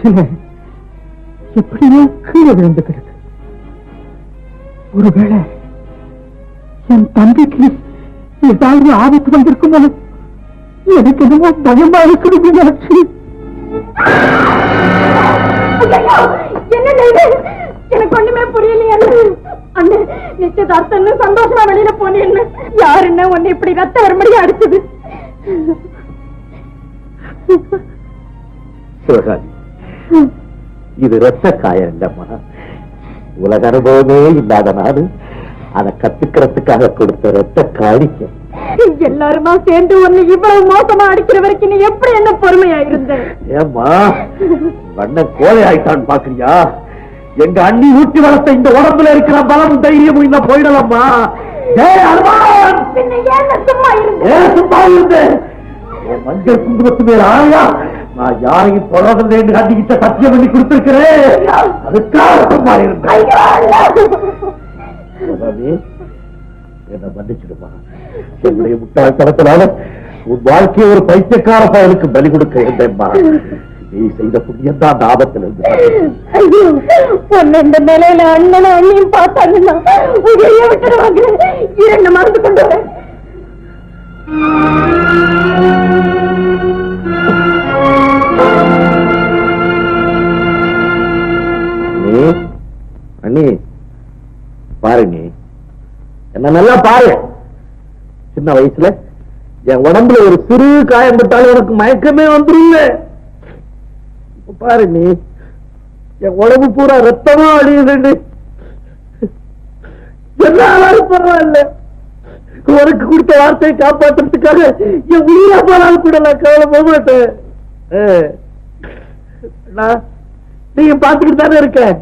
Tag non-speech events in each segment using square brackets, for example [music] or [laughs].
சிலை எப்படியோ கீழே விழுந்து கிடக்கு. ஒருவேளை என் தம்பிக்கு ஏதாவது ஆபத்து வந்திருக்குமோ? எனக்கு என்னமோ பயமா இருக்குது மீனாட்சி எனக்கு ஒண்ணுமே புரியலையே அண்ணே. நிச்சயதார்த்தம்னு சந்தோஷமா வெளியில போனேன்னு யாருன்னு உன்னை இப்படி ரத்த வரும்படி அடிச்சது? சிவகாமி இது ரத்த காயம் இல்லம்மா. உலக அனுபவமே இல்லாத நாடு. அதை கத்துக்கிறதுக்காக கொடுத்த ரத்த காணிக்கை எல்லாருமா சேர்ந்து உன்னை இவ்வளவு மோசமா அடிக்கிற வரைக்கும் நீ எப்படி என்ன பொறுமையா இருந்த ஏம்மா வண்ண கோலை ஆயிட்டான் பாக்குறியா எங்க அண்ணி ஊட்டி வளர்த்த இந்த உடம்புல இருக்கிற பலம் தைரியமும் இல்ல போயிடலாமா சும்மா இருந்த சும்மா இருந்தேன்? என் மஞ்சள் குங்குமத்து மேல ஆயா நான் யாரையும் தொடர்ந்து என்று கண்டிக்கிட்ட சத்தியம் பண்ணி கொடுத்திருக்கிறேன். அதுக்காக சும்மா இருந்தேன். சிவகாமி, மன்னிச்சிடுமா? என்னுடைய முட்டாள்தனத்தினால உன் வாழ்க்கையை ஒரு பைத்தியக்கார பயனுக்கு பலி கொடுக்க இருந்தேன்மா நீ செய்த புண்ணியம் தான் ஆபத்தில் இருந்து ஐயோ இந்த நிலையில அண்ணனும் அண்ணியும் பார்த்தாங்கன்னா உயிரையே விட்டுருவாங்க. இரண்டு மறந்து கொண்டு வரேன். பாரு நீ. என்ன நல்லா பாரு. சின்ன வயசுல என் உடம்புல ஒரு சிறு காயம் பட்டாலும் எனக்கு மயக்கமே வந்துருங்க. பாரு நீ. என் உடம்பு பூரா ரத்தமா அழியுதுன்னு. என்ன பரவாயில்ல. உனக்கு கொடுத்த வார்த்தையை காப்பாற்றுறதுக்காக என் உயிரா போனாலும் கூட நான் கவலை போக மாட்டேன் நீங்க பாத்துக்கிட்டு தானே இருக்கேன்.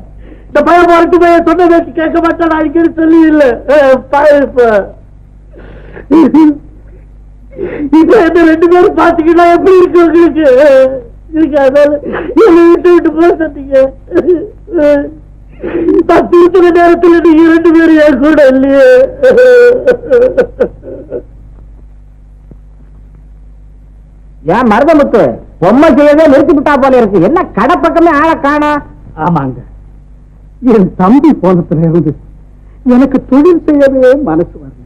இந்த பையன் வரட்டுமே சொன்ன பேச்சு கேட்க மாட்டேன் அடிக்கடி சொல்லி இல்ல இப்ப என்ன ரெண்டு பேரும் பாத்துக்கிட்டா எப்படி இருக்கு உங்களுக்கு? இருக்கு அதனால என்னை விட்டு விட்டு போக சொன்னீங்க. நான் திருத்துற நேரத்துல நீங்க ரெண்டு பேரும் என் கூட இல்லையே. ஏன் மருதமுத்து? பொம்மை செய்யவே நிறுத்தி விட்டா போல இருக்கு. என்ன கடை பக்கமே ஆள காணா? ஆமாங்க. என் தம்பி போனத்துல இருந்து எனக்கு தொழில் செய்யவே மனசு வரல.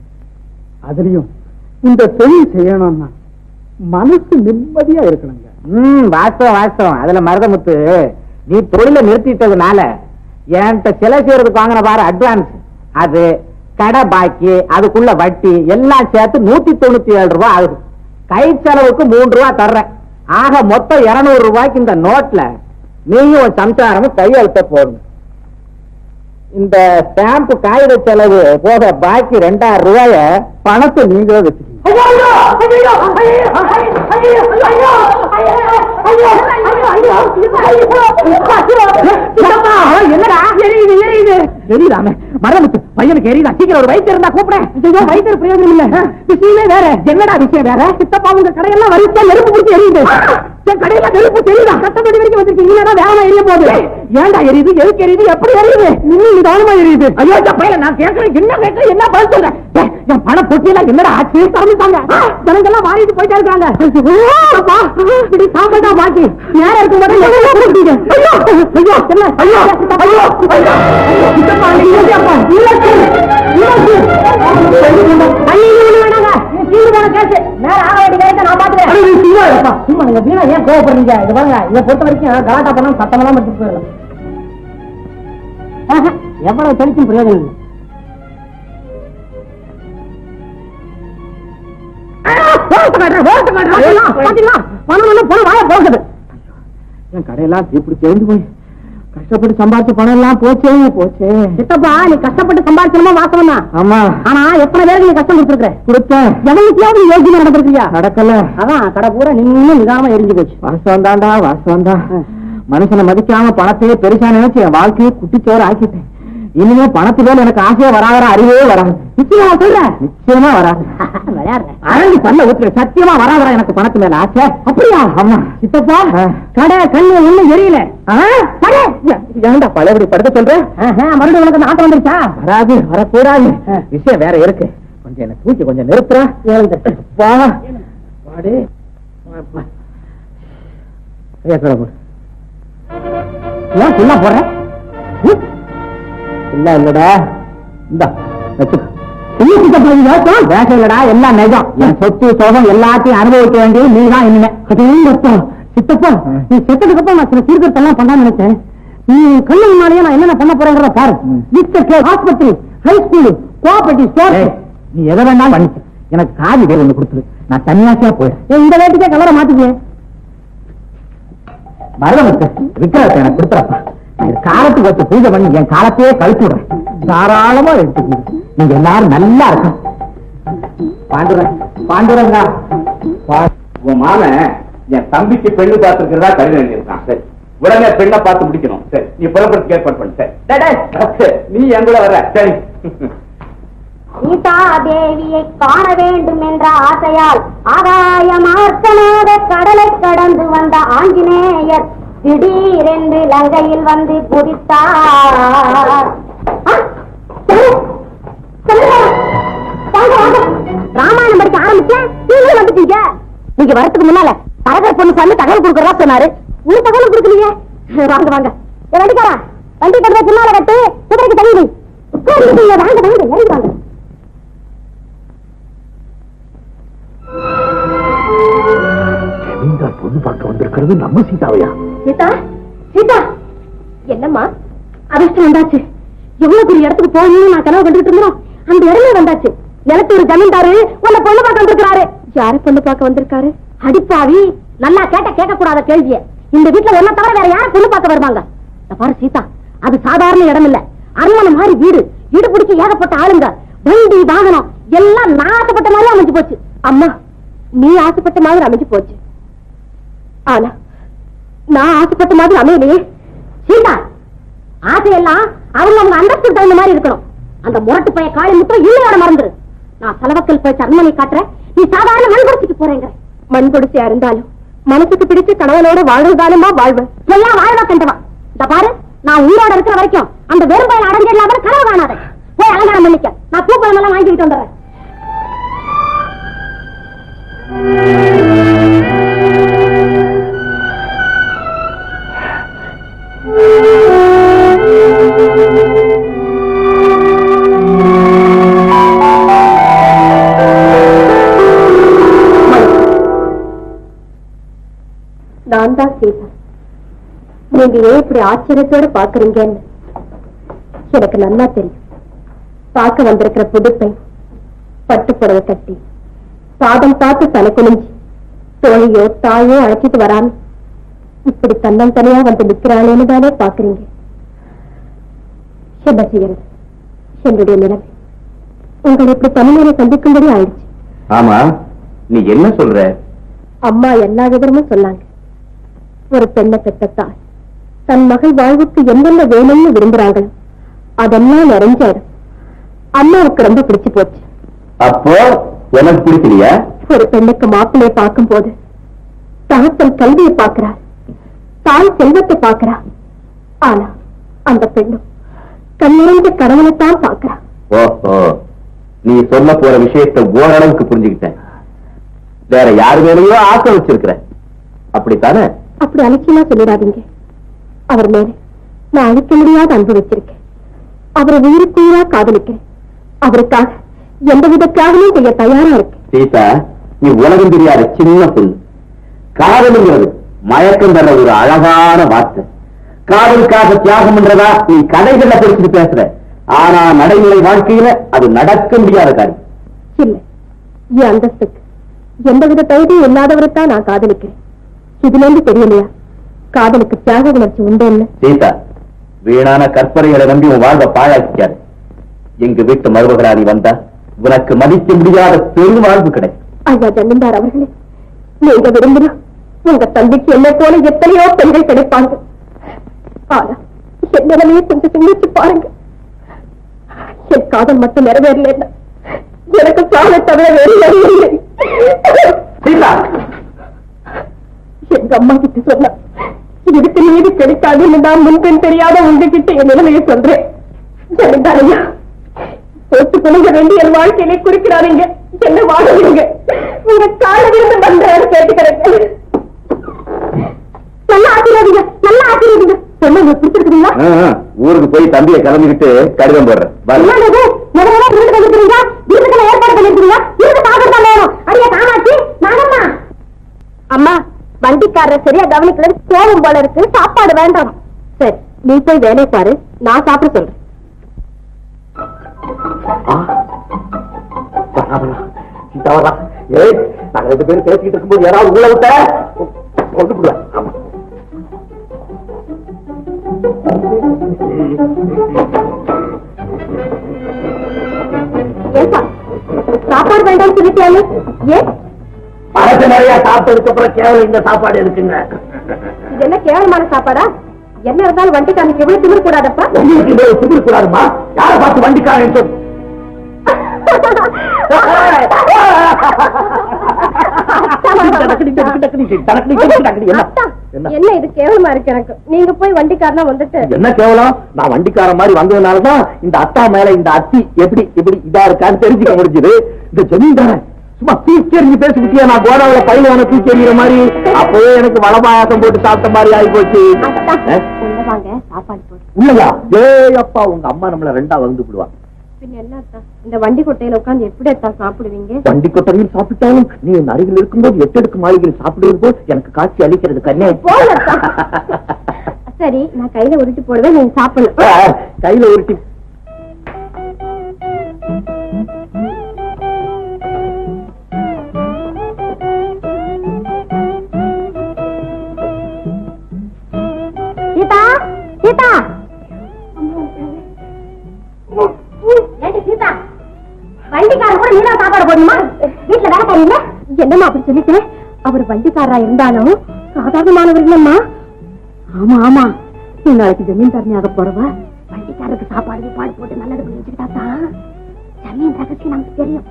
அதுலயும் இந்த தொழில் செய்யணும்னா மனசு நிம்மதியா இருக்கணுங்க. ம் வாஸ்தவம் வாஸ்தவம். அதுல மருதமுத்து நீ தொழில நிறுத்திட்டதுனால என்கிட்ட சிலை செய்யறதுக்கு வாங்கின பாரு அட்வான்ஸ் அது கடை பாக்கி அதுக்குள்ள வட்டி எல்லாம் சேர்த்து நூத்தி தொண்ணூத்தி ஏழு ரூபாய் ஆகுது. கை செலவுக்கு மூன்று ரூபாய் தர்றேன். ஆக மொத்தம் இருநூறு ரூபாய்க்கு இந்த நோட்ல நீயும் சம்சாரமும் கையெழுத்த போடணும் இந்த ஸ்டாம்ப் காகித செலவு போக பாக்கி ரெண்டாயிரம் ரூபாய பணத்தை நீங்களே வச்சுக்கீங்க என்னடா எரியுது எரியுது எரியுதாமே மரமுத்து பையனுக்கு எரியுதா சீக்கிரம் ஒரு வைத்தியம் இருந்தா கூப்பிடேன் வைத்தியர் பிரயோஜனம் இல்ல விஷயமே வேற என்னடா விஷயம் வேற சித்தப்பா உங்க கடையெல்லாம் வரிசா நெருப்பு பிடிச்சி எரியுது என் கடையில நெருப்பு தெரியுதா? கட்டப்படி வரைக்கும் வந்திருக்கீங்க. வேகமா எரிய போகுது ஏன்டா எரியுது? எதுக்கு எரியுது? எப்படி எரியுது? இன்னும் நிதானமா எரியுது? ஐயோ இந்த பையன் நான் கேட்கறேன். என்ன கேட்கறேன்? என்ன பதில் சொல்றேன்? என் பண பொட்டியெல்லாம் என்னடா ஆச்சு? திறந்துட்டாங்க ஜனங்கெல்லாம் மாறிட்டு போயிட்டே இருக்காங்க இப்படி சாப்பிட்டா பாக்கி? நேரம் இருக்கும் போது ஐயோ. ஐயோ. என்ன? ஐயோ. ஐயோ. ஐயோ? இல்லைச்சு, இல்லைச்சு. ஐயோ, சும்மா நீங்க வீணா ஏன் கோவப்படுறீங்க? இது பாருங்க இதை பொறுத்த வரைக்கும் கலாட்டா பண்ணாம சத்தமெல்லாம் மட்டும் போயிடலாம் எவ்வளவு தெளிச்சும் பிரயோஜனம் இல்லை. என் கடையெல்லாம் இப்படி தெரிஞ்சு போய் கஷ்டப்பட்டு சம்பாதிச்ச பணம் எல்லாம் போச்சே போச்சே. சித்தப்பா நீ கஷ்டப்பட்டு சம்பாதிச்சணுமா வாசம் தான் ஆமா. ஆனா எத்தனை பேருக்கு நீ கஷ்டம் கொடுத்துருக்க கொடுத்தேன். எவனுக்கு யோசிச்சு நடந்திருக்கியா? நடக்கல. அதான் கடை பூரா நின்னு நிதானமா எரிஞ்சு போச்சு. வாசம் தான்டா வாசம் தான். மனுஷனை மதிக்காம பணத்தையே பெருசா நினைச்சு என் வாழ்க்கையை குட்டிச்சோறு ஆக்கிட்டேன். இனிமே பணத்து மேல எனக்கு ஆசையா வராத அறிவே வராது. நிச்சயமா சொல்றேன் நிச்சயமா வராது. [laughs] அரண்டி பல்ல ஊத்துற சத்தியமா வராதரா எனக்கு பணத்து மேல ஆசை. அப்படியா? ஆமா சித்தப்பா கடை கண்ணு ஒண்ணு எரியல. ஏன்டா பழையபடி படுக்க சொல்ற? மறுபடியும் உனக்கு நாட்டம் வந்துருச்சா? வராது வரக்கூடாது விஷயம் வேற இருக்கு. கொஞ்சம் என்ன தூக்கி கொஞ்சம் நிறுத்துறா. ஏன் சொல்ல போற இல்ல இல்லடா. இந்தா இல்லடா எல்லாம் நிஜம் என் சொத்து சோகம் எல்லாத்தையும் அனுபவிக்க வேண்டியது நீ தான் இனிமே அது சித்தப்பா நீ செத்ததுக்கு அப்புறம் நான் சில சீர்திருத்தம் பண்ணான்னு நினைச்சேன் நீ கண்ணு முன்னாலேயே நான் என்னென்ன பண்ண போறேங்கிறத பாரு. வித்த ஆஸ்பத்திரி ஹை ஸ்கூல் கோஆபரேட்டிவ் ஸ்டோர் நீ எதை வேணாலும் பண்ணிக்க. எனக்கு காதி வேறு ஒண்ணு கொடுத்துரு. நான் தன்னியாசியா போயிடுறேன். இந்த வேட்டுக்கே கலரை மாத்திக்கேன் மருதமுத்து விக்கிரத்தை எனக்கு கொடுத்துறப்பா. காலத்துக்கு வச்சு பூஜை பண்ணி என் காலத்தையே கழிச்சு விடுறேன். தாராளமா எடுத்துக்கணும் நீங்க எல்லாரும் நல்லா இருக்கும் பாண்டுரன் பாண்டுரங்கா. உன் மாமன் என் தம்பிக்கு பெண்ணு பார்த்துருக்கிறதா கடிதம் எழுதியிருக்கான். சரி உடனே பெண்ணை பார்த்து முடிக்கணும். சரி நீ புறப்படுறதுக்கு ஏற்பாடு பண்ணு. நீ என் கூட வர. சரி. சீதா தேவியை காண வேண்டும் என்ற ஆசையால் ஆகாயமார்த்தனாக கடலை கடந்து வந்த ஆஞ்சநேயர் திடீரென்று லங்கையில் வந்து குதித்தார். ஆ, சொல்லுங்க. ராமாயணம் படிக்க ஆரம்பிச்சேன் நீங்களும் வந்துட்டீங்க. நீங்க வரதுக்கு முன்னால தரகர் பொண்ணு சாமி தகவல் கொடுக்கறதா சொன்னாரு. ஒரு தகவல் கொடுக்கலையே. வாங்க வாங்க. வண்டிக்காரா? வண்டி கட்டுறது பின்னால கட்டு குதிரைக்கு தள்ளி வாங்க வாங்க. இறங்கி வாங்க. பார்க்க நம்ம சீதாவையா? சீதா சீதா. என்னம்மா? அதிர்ஷ்டம் வந்தாச்சு. எவ்வளவு பெரிய இடத்துக்கு போகணும்னு நான் கனவு கண்டுட்டு இருந்தோம் அந்த இடமே வந்தாச்சு. நிலத்து ஒரு ஜமீன்தாரு உன்னை பொண்ணு பார்க்க வந்திருக்காரு யாரு பொண்ணு பார்க்க வந்திருக்காரு? அடிப்பாவி. நல்லா கேட்ட கேட்க கூடாத கேள்விய. இந்த வீட்டுல ஒன்ன தவிர வேற யாரும் பொண்ணு பார்க்க வருவாங்க? பாரு சீதா அது சாதாரண இடம் இல்ல அரண்மனை மாதிரி வீடு. வீடு பிடிக்க ஏகப்பட்ட ஆளுங்க. வண்டி வாகனம் எல்லாம் நான் ஆசைப்பட்ட மாதிரி அமைஞ்சு போச்சு. அம்மா நீ ஆசைப்பட்ட மாதிரி அமைஞ்சு போச்சு. ஆனா நான் ஆசைப்பட்ட மாதிரி அமையலையே. சீதா ஆசையெல்லாம் அவங்க அவங்க அந்தஸ்துக்கு தகுந்த மாதிரி இருக்கணும். அந்த முரட்டு பைய காளி முத்தம் இல்லையோட மறந்துரு. நான் செலவக்கல் போய் சர்மனை காட்டுறேன் நீ சாதாரண மண்குடிச்சுக்கு போறேங்க மண்குடிச்சியா இருந்தாலும் மனசுக்கு பிடிச்ச கணவனோட வாழ்வதானமா வாழ்வு. எல்லாம் வாழ்வா கண்டவா. இந்த பாரு நான் உயிரோட இருக்கிற வரைக்கும் அந்த வெறும்பயல் அடைஞ்சிடலாம கனவு காணாத. போய் அலங்காரம் பண்ணிக்க. நான் பூப்பழம் எல்லாம் வாங்கிட்டு வந்துடுறேன் நான் தான் சீதா. நீங்க ஏன் இப்படி ஆச்சரியத்தோட பாக்குறீங்கன்னு எனக்கு நல்லா தெரியும். பார்க்க வந்திருக்கிற புதுப்பெண் பட்டு புடவை கட்டி பாதம் பார்த்து தலை குனிஞ்சு தோழியோ தாயோ அழைச்சிட்டு வராம இப்படி தன்னன் தனியா வந்து நிக்கிறாளேன்னு தானே பாக்குறீங்க என்ன செய்யறது? என்னுடைய நிலைமை. உங்களை இப்படி தனிமையில சந்திக்கும்படி ஆயிடுச்சு. ஆமா நீ என்ன சொல்ற? அம்மா எல்லா விவரமும் சொன்னாங்க? ஒரு பெண்ணை பெற்றத்தால் தன் மகள் வாழ்வுக்கு என்னென்ன வேணும்னு விரும்புறாங்களோ அதெல்லாம் நிறைஞ்ச இடம் அம்மாவுக்கு ரொம்ப பிடிச்சு போச்சு. அப்போ எனக்கு பிடிக்கலையா? ஒரு பெண்ணுக்கு மாப்பிள்ளையை பார்க்கும் போது தகப்பன் கல்வியை பார்க்கிறார். தாய் செல்வத்தை பார்க்கிறார் ஆனா அந்த பெண்ணும் கண்ணிறைந்த கடவுளைத்தான் பார்க்கிறா. ஓஹோ நீ சொல்ல போற விஷயத்தை ஓரளவுக்கு புரிஞ்சுக்கிட்டேன். வேற யாரு மேலேயோ ஆசை வச்சிருக்கிற. அப்படித்தானே? அப்படி அலட்சியமா சொல்லிடாதீங்க. அவர் மேல நான் அழிக்க முடியாத அன்பு வச்சிருக்கேன் அவரை உயிருக்குயிரா காதலிக்கிறேன். அவருக்காக எந்த வித தியாகமும் செய்ய தயாரா இருக்கேன். சீதா நீ உலகம் தெரியாத சின்ன பொண்ணு காதலுங்கிறது மயக்கம் தர ஒரு அழகான வார்த்தை. காதலுக்காக தியாகம் பண்றதா நீ கதைகள்ல படிச்சுட்டு பேசுற. ஆனா நடைமுறை வாழ்க்கையில அது நடக்க முடியாத காரியம். இல்ல. என் அந்தஸ்துக்கு எந்தவித தகுதியும் இல்லாதவரைத்தான் நான் காதலிக்கிறேன். இதுல இருந்து தெரியலையா? காதலுக்கு தியாக உணர்ச்சி உண்டுன்னு சீதா வீணான கற்பனைகளை நம்பி உன் வாழ்வை பாழாக்கிக்காரு எங்க வீட்டு மருமகளா நீ வந்தா உனக்கு மதிக்க முடியாத பெரும் வாழ்வு கிடைக்கும். ஐயா ஜமீன்தார் அவர்களே நீங்க விரும்பினா உங்க தம்பிக்கு என்ன போல எத்தனையோ பெண்கள் கிடைப்பாங்க ஆனா என்னையே கொஞ்சம் சிந்திச்சு பாருங்க. என் காதல் மட்டும் நிறைவேறல எனக்கு சாலை தவிர வேறு இல்லை. சீதா! எங்க அம்மா கிட்ட சொன்னா இதுக்கு நீதி கிடைக்காதுன்னு நான் முன்பின் தெரியாத உங்ககிட்ட என் நிலைமையை சொல்றேன். ஜமீன்தாரையா போட்டு குலுங்க வேண்டி என் வாழ்க்கையிலே குறிக்கிறாருங்க என்ன வாழுவீங்க உங்க கால விருந்து பண்றாரு கேட்டுக்கிறேன். நல்லா ஆசீர்வாதிங்க நல்லா ஆசீர்வாதிங்க சொன்ன பிடிச்சிருக்குங்களா ஊருக்கு போய் தம்பியை கிளம்பிக்கிட்டு கடிதம் போடுறேன். ஏற்பாடு பண்ணிருக்கீங்க விருது சாப்பிட்டு தான் வேணும். அடியே காமாட்சி நானம்மா. அம்மா வண்டிக்காரர் சரியா கவனிக்கல கோபம் போல இருக்கு சாப்பாடு வேண்டாம். சரி நீ போய் வேலையை பாரு. நான் சாப்பிட சொல்றேன். நாங்க ரெண்டு பேரும் பேசிக்கிட்டு இருக்கும்போது யாராவது உள்ள விட்ட? கொண்டு சாப்பாடு வேண்டாம்னு சொல்லிட்டியாலே பழசு நிறைய சாப்பிட்டதுக்கு அப்புறம் கேவலம் இந்த சாப்பாடு இருக்குங்க இது என்ன கேவலமான சாப்பாடா? என்ன இருந்தாலும் வண்டிக்காரனுக்கு எவ்வளவு திமிர் கூடாதப்பா? உங்களுக்கு இவ்வளவு திமிரு கூடாதுமா? யாரை பார்த்து வண்டிக்காரன் அத்தா, என்ன? இது கேவலமா இருக்கு எனக்கு? நீங்க போய் வண்டிக்காரனா வந்துட்டு. என்ன கேவலம்? நான் வண்டிக்கார மாதிரி வந்ததுனாலதான் இந்த அத்தா மேல இந்த அத்தி எப்படி இப்படி இதா இருக்கான்னு தெரிஞ்சுக்க முடிஞ்சது. இந்த ஜமீன்தாரன் சும்மா தூக்கி எறிஞ்சு பேசிக்கிட்டியா? நான் கோடாவில பையில தூக்கி எறிகிற மாதிரி. அப்பவே எனக்கு வளபாயாசம் போட்டு சாப்பிட்ட மாதிரி ஆகி போச்சு உள்ளயா? ஏய் அப்பா உங்க அம்மா நம்மள ரெண்டா வந்து விடுவா. பின்ன என்ன அத்தா இந்த வண்டி கொட்டையில உட்கார்ந்து எப்படி சாப்பிடுவீங்க? வண்டி கொட்டரையில் சாப்பிட்டாலும் நீ என் அருகில் இருக்கும்போது எட்டெடுக்கு மாளிகையில் சாப்பிடுவது போல் எனக்கு காட்சி அளிக்கிறது கண்ணே. சரி நான் கையில உருட்டி போடுவேன் நீங்க சாப்பிடணும் ஆ, கையில உருட்டி சீதா. சீதா? வண்டிக்காரர் கூட நீதான் சாப்பாடு போடணுமா? வீட்டுல வேலை இல்ல என்னம்மா அப்படி சொல்லிட்டேன் அவர் வண்டிக்காரரா இருந்தாலும் சாதாரணமானவர் இல்லம்மா. ஆமா ஆமா. நீ நாளைக்கு ஜமீன்தாரணியாக போறவ வண்டிக்காரருக்கு சாப்பாடு பாடு போட்டு நல்லது புரிஞ்சுக்கிட்டா தான் ஜமீன் ரகசியம் நமக்கு தெரியும்.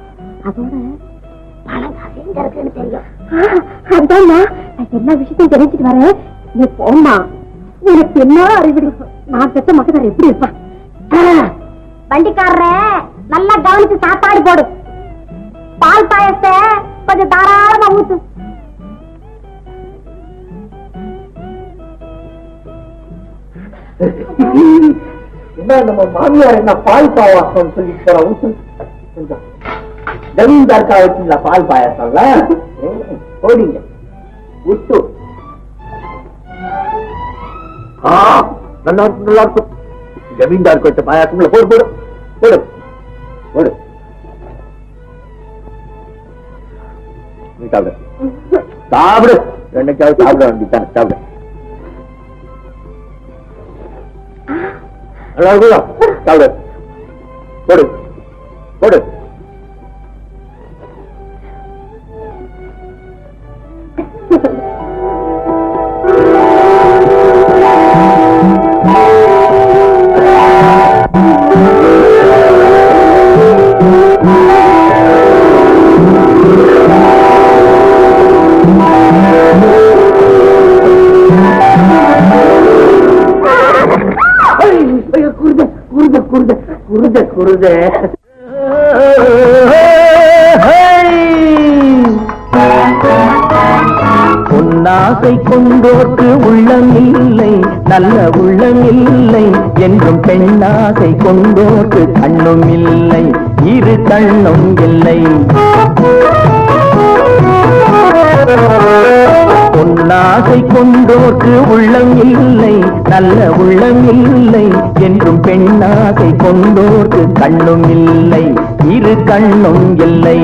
அதோட பணம் காசு எங்க இருக்குன்னு தெரியும். அதான்மா நான் எல்லா விஷயத்தையும் தெரிஞ்சுட்டு வரேன். நீ போம்மா. உனக்கு என்ன அறிவிடு நான் பெற்ற மக்கள் எப்படி இருப்பான்? வண்டிக்காரர நல்லா கவனிச்சு சாப்பாடு போடு. பால் பாயத்தை கொஞ்சம் தாராளமா ஊத்து. என்ன நம்ம மாமியார் என்ன பால் பாயாசம் சொல்லி ஊத்து? ஜமீன்தார்க்கா வச்சுங்களா பால் பாயாசம்ல? ம், போடிங்க. நல்லா இருக்கும் நல்லா இருக்கும். ஜமீன்தார் வச்ச பாயாசம்ல போடு போடு போடு போடு. சாப்பிடு. சாப்பிடு. என்னைக்காவது சாப்பிட வேண்டியதானே சாப்பிடு. நல்லா இருக்கும் சாப்பிடு. போடு. குருத. குருத பொன்னாசை கொண்டோர்க்கு உள்ளம் இல்லை நல்ல உள்ளம் இல்லை என்றும் பெண்ணாசை கொண்டோர்க்கு கண்ணும் இல்லை இரு கண்ணும் இல்லை. நாகை கொண்டோர்க்கு உள்ளம் இல்லை நல்ல உள்ளம் இல்லை. என்றும் பெண்ணாகை கொண்டோர்க்கு கண்ணும் இல்லை இரு கண்ணும் இல்லை.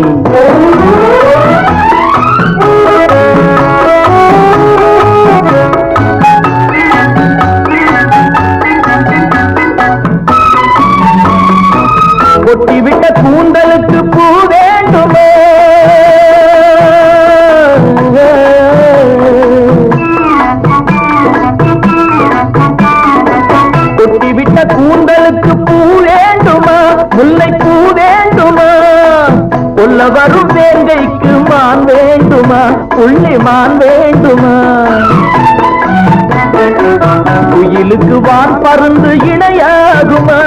வேண்டுமா? புள்ளிமான் வேண்டுமா? குயிலுக்கு வான் பருந்து இணையாகுமா?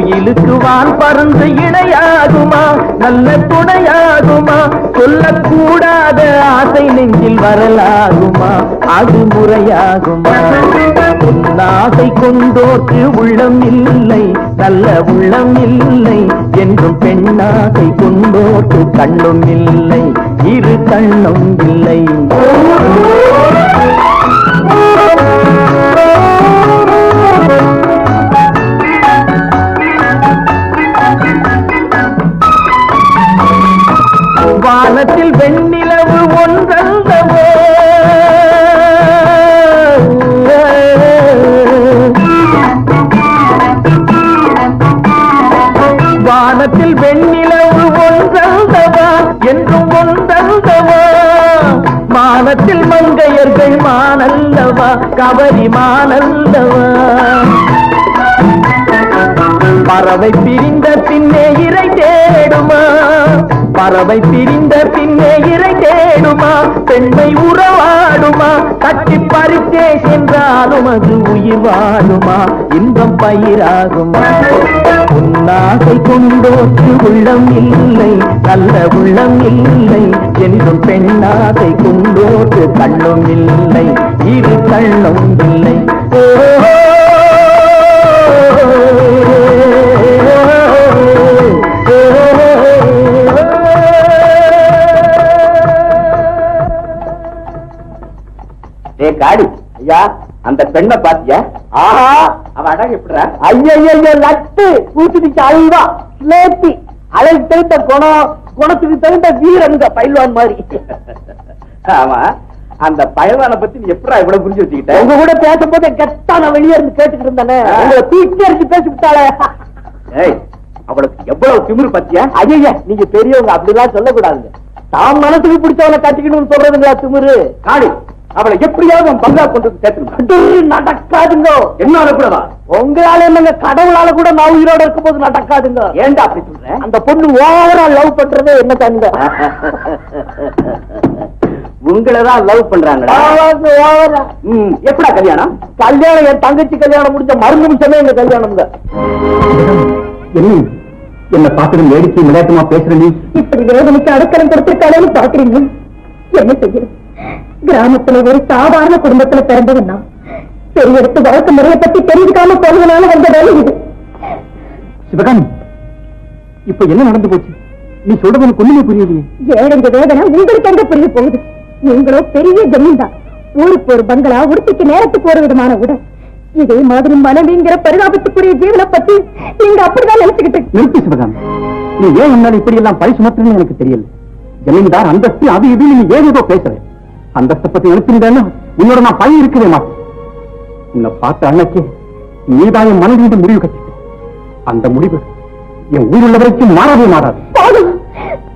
கோயிலுக்கு வான் பறந்து இணையாகுமா? நல்ல துணையாகுமா? சொல்லக்கூடாத ஆசை நெஞ்சில் வரலாகுமா? அது முறையாகுமா? ஆசை கொண்டோற்று உள்ளம் இல்லை நல்ல உள்ளம் இல்லை என்றும் பெண்ணாசை கொண்டோற்று கண்ணும் இல்லை இரு கண்ணும் இல்லை. மானல்லவா பறவை பிரிந்த பின்னே இறை தேடுமா? பறவை பிரிந்த பின்னே இறை தேடுமா? பெண்மை உறவாடுமா? கட்டி பறித்தே சென்றாலும் அது உயிர் வாழுமா? இன்பம் பயிராகுமா? உன்னாசை கொண்டோற்று உள்ளம் இல்லை நல்ல உள்ளம் இல்லை. என்றும் பெண்ணாசை கொண்டோற்று கண்ணும் இல்லை இரு கண்ணும் இல்லை. ஓ காடி. ஐயா அந்த பெண்ணை பாத்தியா ஆஹா அவ அழகு எப்படிடா? ஐயோ லட்டு. பூச்சிக்கு அல்வா. லேத்தி. அழகு தகுந்த குணம் குணத்துக்கு தகுந்த வீரங்க பயில்வான் மாதிரி. ஆமா அந்த பயவான பத்தி நீ எப்படா இவ்வளவு புரிஞ்சு வச்சுக்கிட்ட? உங்க கூட பேசும்போது கெட்டா நான் வெளியே இருந்து கேட்டுக்கிட்டு இருந்தேனே. உங்களை தூக்கி அடிச்சு பேசி விட்டாளே ஏய் அவளுக்கு எவ்வளவு திமிரு பத்தியா ஐயா நீங்க பெரியவங்க அப்படிலாம் சொல்லக்கூடாதுங்க. தாம் மனசுக்கு பிடிச்சவனை கட்டிக்கணும்னு சொல்றதுங்களா திமிரு? காடி. அவளை எப்படியாவது உன் பங்கா கொண்டு அது நடக்காதுங்க. என்ன கூடவா? உங்களால என்னங்க கடவுளால கூட நான் உயிரோட இருக்கும் போது நடக்காதுங்க. ஏன்டா அப்படி சொல்ற? அந்த பொண்ணு ஓவரா லவ் பண்றதே என்ன தானுங்க. உங்களை தான் லவ் பண்றாங்களா? எப்படா கல்யாணம்? கல்யாணம் என் தங்கச்சி கல்யாணம் முடிஞ்ச மறு நிமிஷமே எங்க கல்யாணம்ங்க. என்ன என்ன பார்த்து வேடிக்கை விளையாட்டுமா பேசுற நீ இப்படி வேதனைக்கு அடக்கலம் கொடுத்திருக்காளேன்னு பாக்குறீங்க என்ன செய்யுது கிராமத்துல ஒரு சாதாரண குடும்பத்துல பிறந்தவன் நான். பெரிய எடுத்து வழக்கு முறையை பத்தி தெரிஞ்சுக்காம போனதுனால வந்த வேலை இது. சிவகாமி இப்ப என்ன நடந்து போச்சு? நீ சொல்றது எனக்கு ஒண்ணுமே புரியலையே ஏழஞ்ச வேதனை உங்களுக்கு எங்க புரிய போகுது? நீங்களோ பெரிய ஜமீன்தார். ஊருக்கு ஒரு பங்களா உடுத்திக்கு நேரத்துக்கு ஒரு விதமான உடல் இதே மாதிரி மனைவிங்கிற பரிதாபத்துக்குரிய ஜீவனை பத்தி நீங்க அப்படிதான் நினைச்சுக்கிட்டு நிறுத்தி சிவகாமி. நீ ஏன் என்னால இப்படி எல்லாம் பழி சுமத்துன்னு எனக்கு தெரியல? ஜமீன்தார் அந்தஸ்து அது இது நீ ஏன் ஏதோ பேசுற? அந்தஸ்தை பத்தி நிறுத்திருந்தேன்னா உன்னோட நான் பழி இருக்கவே மாட்டேன் உன்னை பார்த்த அன்னைக்கு நீதான் என் மனைவி முடிவு கட்டிட்ட அந்த முடிவு என் உயிருள்ள வரைக்கும் மாறவே மாறாது.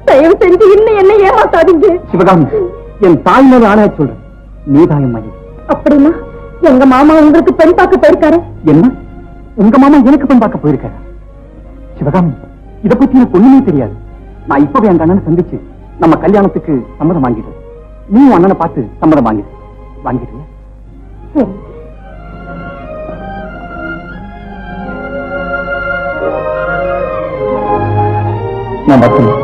தயவு செஞ்சு இன்னும் என்ன ஏமாத்தாதீங்க. சிவகாமி என் தாய் மேல ஆணைய சொல்றேன். நீதான் என் மனைவி அப்படின்னா எங்க மாமா உங்களுக்கு பெண் பார்க்க போயிருக்காரு? என்ன? உங்க மாமா எனக்கு பெண் பார்க்க போயிருக்காரு. சிவகாமி இத பத்தி எனக்கு ஒண்ணுமே தெரியாது. நான் இப்பவே எங்க அண்ணனை சந்திச்சு நம்ம கல்யாணத்துக்கு சம்மதம் வாங்கிடுறேன். நீ அண்ணனை பார்த்து சம்மதம் வாங்கிடு வாங்கிடுறியா நான் பத்திரம்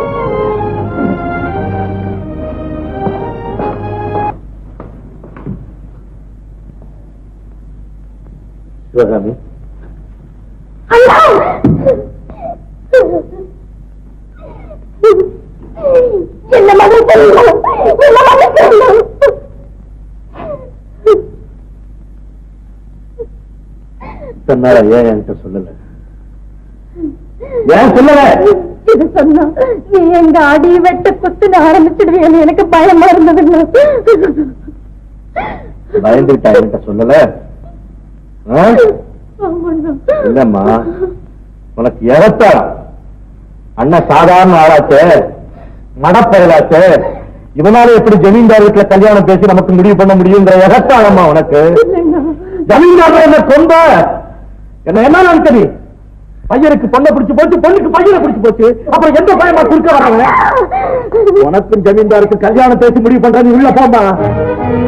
சிவகாமி அண்ணா! என்ன மகள் சொல்லுங்க என்ன மகள் சொல்லுங்க சொன்னால ஏன் என்கிட்ட சொல்லல? ஏன் சொல்லல? இது சொன்னா நீ எங்க அடி வெட்ட குத்துன்னு ஆரம்பிச்சிடுவேன்னு எனக்கு பயமா இருந்ததுங்க பயந்துட்டா என்கிட்ட சொல்லல? ஆ? இல்லம்மா உனக்கு எவத்தா? அண்ணன் சாதாரண ஆளாச்சே மடப்பயலாச்சே இவனால எப்படி ஜமீன்தார் வீட்டுல கல்யாணம் பேசி நமக்கு முடிவு பண்ண முடியுங்கிற எகத்தாளம்மா உனக்கு? ஜமீன்தார் என்ன கொம்ப? என்ன என்ன நினைச்ச நீ பையனுக்கு பொண்ணை பிடிச்சு போச்சு பொண்ணுக்கு பையனை பிடிச்சு போச்சு. அப்புறம் எந்த பையமா குறுக்க வர்றாங்க [laughs] உனக்கும் ஜமீன்தாருக்கு கல்யாணம் பேசி முடிவு பண்றது உள்ள போமா